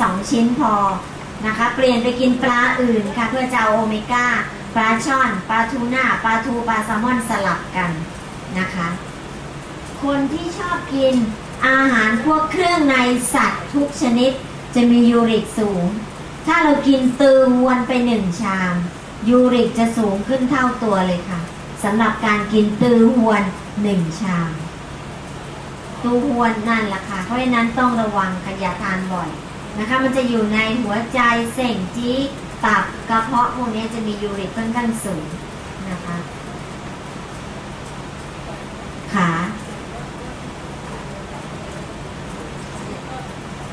สองชิ้นพอนะคะ เปลี่ยนไปกินปลาอื่นค่ะ เพื่อจะเอาโอเมก้าปลาช่อนปลาทูน่าปลาทูปลาแซลมอนสลับกันนะคะ คนที่ชอบกินอาหารพวกเครื่องในสัตว์ทุกชนิดจะมียูริกสูง ถ้าเรากินตือวนไปหนึ่งชาม ยูริกจะสูงขึ้นเท่าตัวเลยค่ะสำหรับการกินตือหวนหนึ่งชามตูหวนนั่นแหละค่ะ เพราะฉะนั้นต้องระวังขยาทานบ่อย นะคะ มันจะอยู่ในหัวใจเส้นจี้ตับกระเพาะพวกนี้จะมียูริกค่อนข้างสูงนะคะ ขา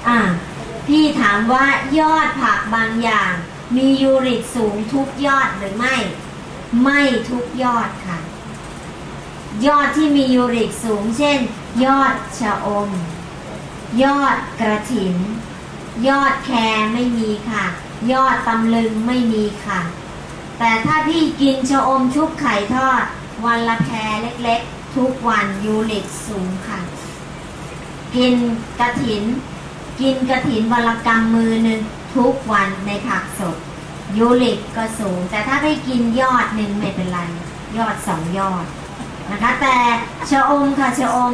อ่าพี่ถามว่ายอดผักบางอย่าง มียูริกสูงทุกยอดหรือไม่ ไม่ทุกยอดค่ะ ยอดที่มียูริกสูง เช่น ยอดชะอม ยอดกระถิน ยอดแครไม่มีค่ะ ยอดตำลึงไม่มีค่ะ แต่ถ้าพี่กินชะอมชุบไข่ทอด วันละแครเล็กๆ ทุกวันยูริกสูงค่ะ กินกระถิน กินกระถินวันละกำมือหนึ่งทุกวันในผักสดยูริกก็สูง แต่ถ้าไม่กินยอดหนึ่งไม่เป็นไร ยอดสองยอดนะคะ แต่ชะอมค่ะชะอม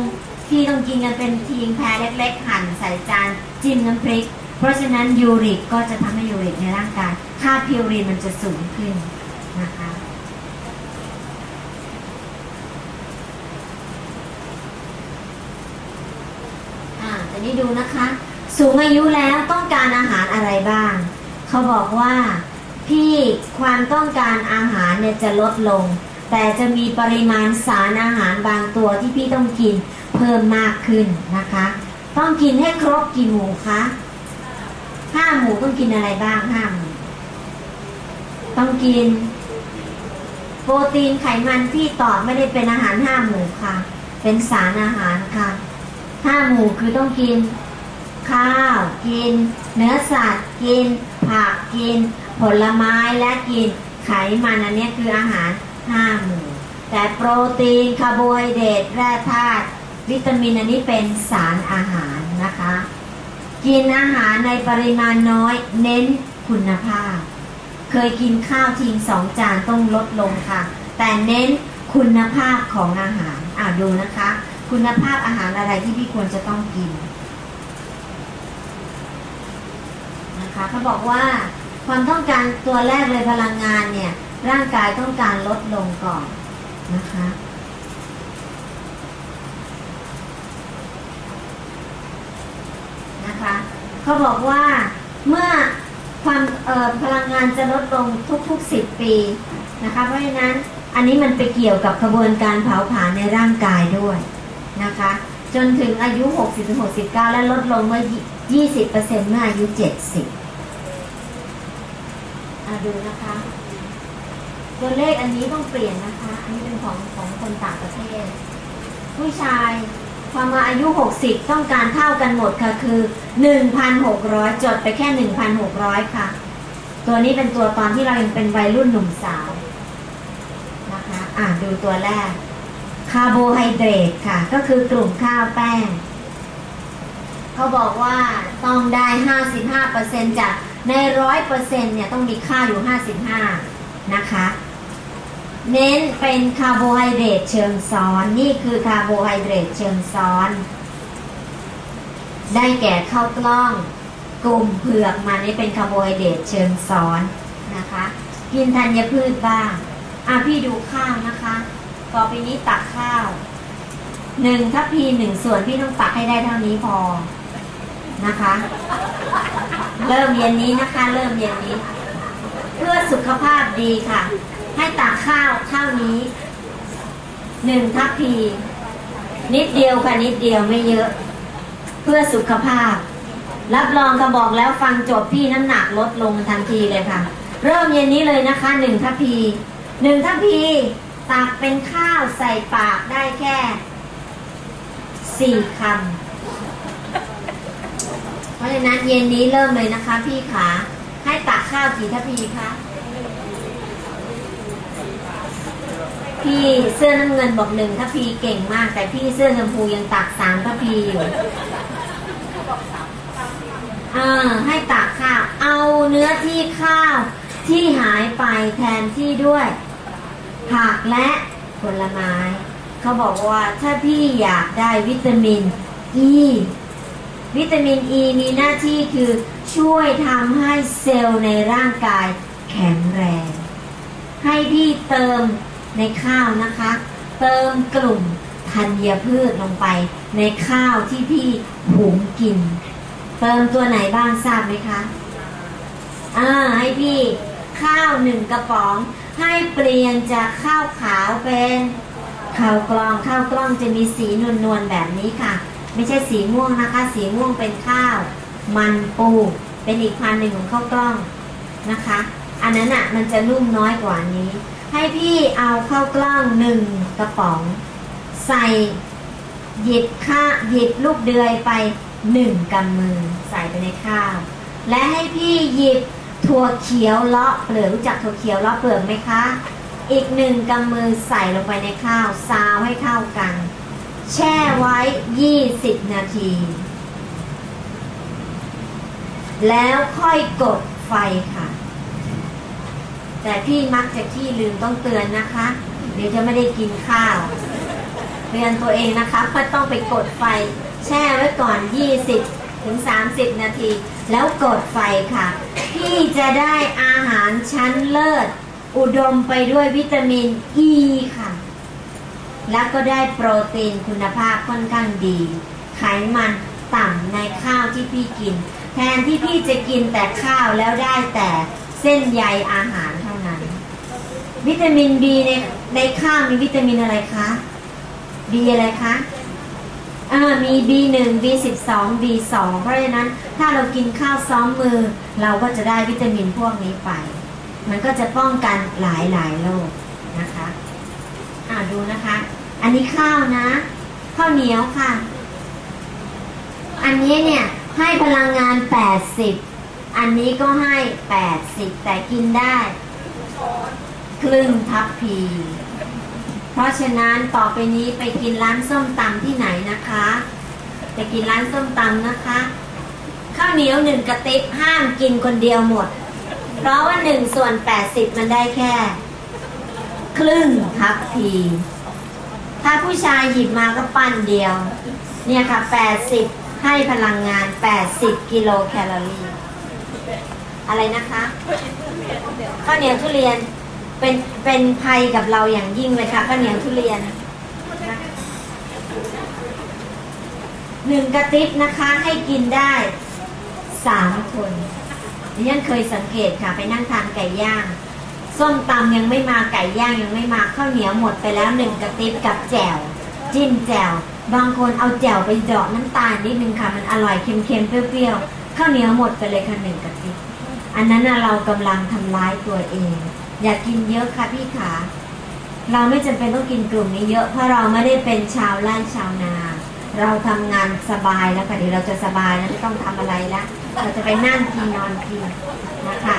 ที่ต้องกินกันเป็นทีงแพรเล็กๆ หั่นใส่จานจิ้มน้ำพริก ราะฉะนั้นยูริกก็จะทำให้ยูริกในร่างกาย ค่าพิวรีนมันจะสูงขึ้นนะคะอ่าแต่นี้ดูนะคะ สูงอายุแล้วต้องการอาหารอะไรบ้าง เขาบอกว่าพี่ความต้องการอาหารเนี่ยจะลดลง แต่จะมีปริมาณสารอาหารบางตัวที่พี่ต้องกินเพิ่มมากขึ้นนะคะ ต้องกินให้ครบกี่หมูคะ ห้าหมูต้องกินอะไรบ้างห้าหมูต้องกิน โปรตีนไขมันที่ตอบไม่ได้เป็นอาหารห้าหมูค่ะ เป็นสารอาหารค่ะห้าหมู่คือต้องกิน ข้าว กิน เนื้อสัตว์ กิน ผักกิน ผลไม้และกิน ไขมันอันนี้คืออาหารห้าหมู่ แต่โปรตีนคาร์โบไฮเดรตแร่ธาตุวิตามินอันนี้เป็นสารอาหารนะคะ กินอาหารในปริมาณน้อย เน้นคุณภาพ เคยกินข้าวทิ้งสองจานต้องลดลงค่ะ แต่เน้นคุณภาพของอาหารอ่าดูนะคะ คุณภาพอาหารอะไรที่พี่ควรจะต้องกินนะคะเขาบอกว่าความต้องการตัวแรกเลยพลังงานเนี่ย ร่างกายต้องการลดลงก่อนนะคะ นะคะเขาบอกว่าเมื่อความพลังงานจะลดลงทุกๆ 10 ปีนะคะเพราะฉะนั้นอันนี้มันไปเกี่ยวกับกระบวนการเผาผลาญในร่างกายด้วยนะคะ จนถึงอายุ 60-69 และลดลงเมื่อ 20%เมื่ออายุ 70อะดูนะคะ ตัวเลขอันนี้ต้องเปลี่ยนนะคะ อันนี้เป็นของของคนต่างประเทศ ผู้ชาย พอมาอายุ 60 ต้องการเท่ากันหมดค่ะคือ 1,600 จดไปแค่ 1,600 ค่ะ ตัวนี้เป็นตัวตอนที่เรายังเป็นวัยรุ่นหนุ่มสาวนะคะอ่าดูตัวแรกคาร์โบไฮเดรตค่ะ ก็คือกลุ่มข้าวแป้งเขาบอกว่าต้องได้ 55%จากใน 100%เนี่ยต้องมีค่าอยู่ 55 นะคะ เน้นเป็นคาร์โบไฮเดรตเชิงซ้อน นี่คือคาร์โบไฮเดรตเชิงซ้อน ได้แก่ข้าวกล้อง กลุ่มเผือกมานี่เป็นคาร์โบไฮเดรตเชิงซ้อนนะคะ กินธัญพืชบ้างอะพี่ดูข้าวนะคะ ต่อไปนี้ตักข้าวหนึ่งทัพพีหนึ่งส่วนพี่ต้องตักให้ได้เท่านี้พอนะคะ เริ่มเย็นนี้นะคะ เริ่มเย็นนี้ เพื่อสุขภาพดีค่ะ ให้ตักข้าวเท่านี้หนึ่งทัพพี นิดเดียวค่ะนิดเดียวไม่เยอะ เพื่อสุขภาพ รับรองกระบอกแล้วฟังจบพี่น้ำหนักลดลงทันทีเลยค่ะ เริ่มเย็นนี้เลยนะคะหนึ่งทัพพีหนึ่งทัพพีตักเป็นข้าวใส่ปากได้แค่สี่คำเพราะฉะนั้นเย็นนี้เริ่มเลยนะคะพี่ขาให้ตักข้าวกี่ทัพพีคะ พี่เสื้อน้ำเงินบอกหนึ่งทัพพีเก่งมาก แต่พี่เสื้อชมพูยังตักสามทัพพีอยู่เออให้ตักข้าวเอาเนื้อที่ข้าวที่หายไปแทนที่ด้วยผักและผลไม้ เขาบอกว่าถ้าพี่อยากได้วิตามินอ e, ีวิตามินอ e ีมีหน้าที่คือช่วยทำให้เซลล์ในร่างกายแข็งแรง ให้พี่เติม ในข้าวนะคะ เติมกลุ่มธัญพืชลงไป ในข้าวที่พี่หุงกิน เติมตัวไหนบ้างทราบไหมคะอ่าให้พี่ข้าวหนึ่งกระป๋อง ให้เปลี่ยนจากข้าวขาวเป็นข้าวกล้องข้าวกล้องจะมีสีนวลๆแบบนี้ค่ะ ไม่ใช่สีม่วงนะคะ สีม่วงเป็นข้าว มันปูเป็นอีกพันหนึ่งของข้าวกล้องนะคะ อันนั้นอะมันจะนุ่มน้อยกว่านี้ ให้พี่เอาข้าวกล้องหนึ่งกระป๋อง ใส่หยิบข้าหยิบลูกเดือยไปหนึ่งกำมือใส่ไปในข้าว และให้พี่หยิบถั่วเขียวเลาะเปลือกรู้จักถั่วเขียวเลาะเปลือกไหมคะ อีกหนึ่งกำมือใส่ลงไปในข้าวซาวให้เข้ากัน แช่ไว้ 20 นาที แล้วค่อยกดไฟค่ะ แต่พี่มักจะขี้ลืมต้องเตือนนะคะ เดี๋ยวจะไม่ได้กินข้าวเตือนตัวเองนะคะเพราะต้องไปกดไฟ แช่ไว้ก่อน 20 ถึง 30 นาที แล้วกดไฟค่ะ พี่จะได้อาหารชั้นเลิศ อุดมไปด้วยวิตามินอ e ีค่ะ แล้วก็ได้โปรตีนคุณภาพค่อนข้างดี ไขมันต่ำในข้าวที่พี่กิน แทนที่พี่จะกินแต่ข้าวแล้วได้แต่เส้นใยอาหาร วิตามินบีในในข้าวมีวิตามินอะไรคะ B อะไรคะอ่ามี B1 B12 B2 เพราะฉะนั้นถ้าเรากินข้าวซ้อมมือ เราก็จะได้วิตามินพวกนี้ไป มันก็จะป้องกันหลายหลายโรคนะคะอ่าดูนะคะ อันนี้ข้าวนะ ข้าวเหนียวค่ะ อันนี้เนี่ยให้พลังงาน 80 อันนี้ก็ให้ 80 แต่กินได้ ครึ่งทัพพี เพราะฉะนั้นต่อไปนี้ไปกินร้านส้มตำที่ไหนนะคะไปกินร้านส้มตำนะคะ ข้าวเหนียวหนึ่งกระติบห้ามกินคนเดียวหมด เพราะว่าหนึ่งส่วนแปดสิบมันได้แค่ ครึ่งทัพพี ถ้าผู้ชายหยิบมาก็ปั้นเดียว เนี่ยค่ะแปดสิบให้พลังงานแปดสิบกิโลแคลอรี่อะไรนะคะ ข้าวเหนียวทุเรียน เป็นเป็นภัยกับเราอย่างยิ่งเลยค่ะข้าวเหนียวทุเรียนหนึ่งกระติบนะคะให้กินได้สามคนดิฉันเคยสังเกตค่ะ ไปนั่งทานไก่ย่างส้มตำยังไม่มาไก่ย่างยังไม่มาข้าวเหนียวหมดไปแล้วหนึ่งกระติบกับแจ่วจิ้มแจ่วบางคนเอาแจ่วไปเดาะน้ำตาลนิดนึงค่ะ มันอร่อยเค็มๆเปรี้ยวๆข้าวเหนียวหมดไปเลยค่ะหนึ่งกระติบอันนั้นเรากำลังทำร้ายตัวเอง อย่ากกินเยอะค่ะพี่ขาเราไม่จำเป็นต้องกินกลุ่มนี้เยอะเพราะเราไม่ได้เป็นชาวไร่ชาวนา เราทำงานสบายแล้วค่ะเดี๋ยวเราจะสบายแล้วไม่ต้องทำอะไรแล้วเราจะไปนั่งกินนอนกินนะคะ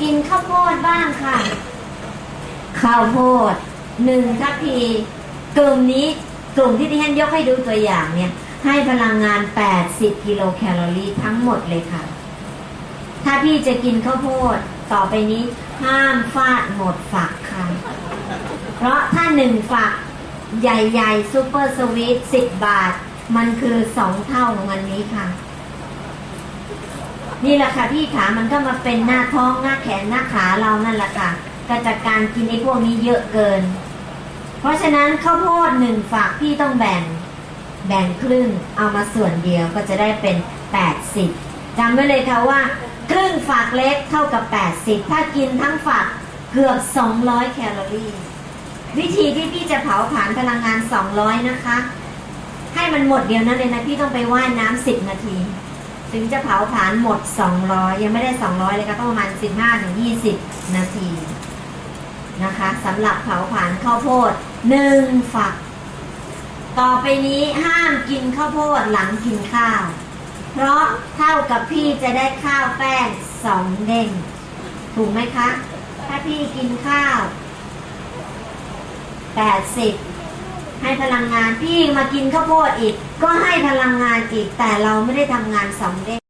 กินข้าวโพดบ้างค่ะ ข้าวโพดหนึ่งทัพพีกลุ่มนี้กลุ่มที่ที่ฉันยกให้ดูตัวอย่างเนี่ย ให้พลังงาน 80 กิโลแคลอรี่ทั้งหมดเลยค่ะ ถ้าพี่จะกินข้าวโพดต่อไปนี้ห้ามฟาดหมดฝักค่ะ เพราะถ้าหนึ่งฝักใหญ่ๆซูเปอร์สวีทสิบบาท มันคือสองเท่าของอันนี้ค่ะ นี่แหละค่ะพี่ขามันก็มาเป็นหน้าท้องหน้าแขนหน้าขาเรานั่นแหละค่ะก็จากการกินไอ้พวกนี้เยอะเกิน เพราะฉะนั้นข้าวโพดหนึ่งฝักพี่ต้องแบ่ง แบ่งครึ่งเอามาส่วนเดียวก็จะได้เป็น 80จำไว้เลยค่ะว่า ครึ่งฝักเล็กเท่ากับ 80 ถ้ากินทั้งฝักเกือบ 200 แคลอรี่ วิธีที่พี่จะเผาผลาญพลังงาน 200 นะคะ ให้มันหมดเดียวนั้นเลยนะ พี่ต้องไปว่ายน้ำ10 นาที ถึงจะเผาผลาญหมด 200 ยังไม่ได้ 200 เลยค่ะต้องประมาณ 15-20 นาทีนะคะสำหรับเผาผลาญข้าวโพดหนึ่งฝัก ต่อไปนี้ห้ามกินข้าวโพดหลังกินข้าว เพราะเท่ากับพี่จะได้ข้าวแป้งสองเด้งถูกไหมคะ ถ้าพี่กินข้าว 80 ให้พลังงานพี่มากินข้าวโพดอีก ก็ให้พลังงานอีกแต่เราไม่ได้ทำงานสองเด้ง